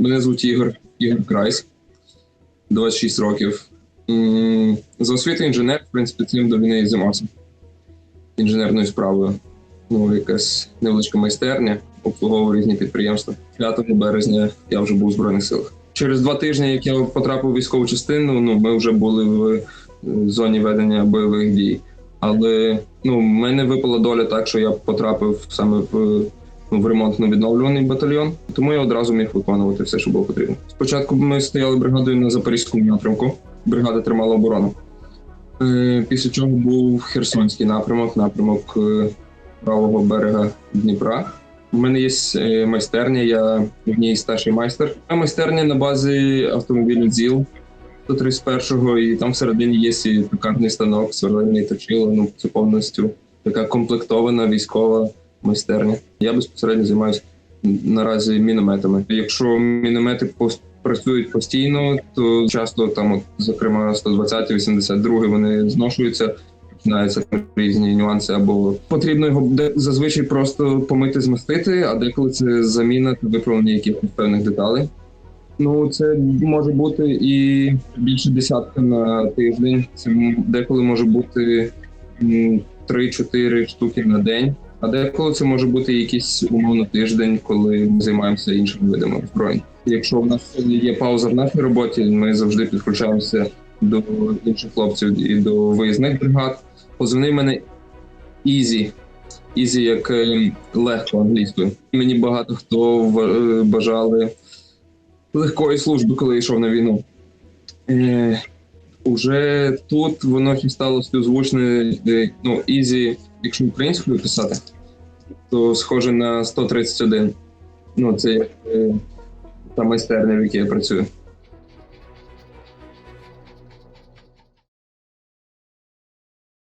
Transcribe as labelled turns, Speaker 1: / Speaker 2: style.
Speaker 1: Мене звуть Ігор, Ігор Крайс, 26 років. За освітою інженер, в принципі, цим до війни займався. Інженерною справою. Ну, якась невеличка майстерня, обслуговував різні підприємства. 5 березня я вже був у Збройних силах. Через два тижні, як я потрапив у військову частину, ну, ми вже були в е, зоні ведення бойових дій. Але ну, в мене випала доля так, що я потрапив саме в в ремонтно-відновлюваний батальйон, тому я одразу міг виконувати все, що було потрібно. Спочатку ми стояли бригадою на запорізькому напрямку. Бригада тримала оборону. Е, Після чого був Херсонський напрямок, напрямок е, правого берега Дніпра. У мене є е, майстерня, я в ній старший майстер. А майстерня на базі автомобілів ЗІЛ 131-го, і там всередині є і токарний станок, сверлильний точило, ну це повністю така комплектована військова майстерня. Я безпосередньо займаюся наразі мінометами. Якщо міномети працюють постійно, то часто там, от, зокрема, 120 82 вони зношуються. Починаються різні нюанси, або потрібно його зазвичай просто помити, змастити, а деколи це заміна та виправлення якихось певних деталей. Ну, це може бути і більше десятка на тиждень. Це деколи може бути м, 3-4 штуки на день. А деколи це може бути якийсь умовно тиждень, коли ми займаємося іншими видами озброєнь. Якщо в нас є пауза в нашій роботі, ми завжди підключаємося до інших хлопців і до виїзних бригад. Позивний в мене Ізі. Ізі як е, легко англійською. Мені багато хто е, бажали легкої служби, коли йшов на війну. Е, уже тут воно стало співзвучне. Ну, Ізі, якщо українською писати, то схоже на 131. Ну, це як е, та майстерня, в якій я працюю.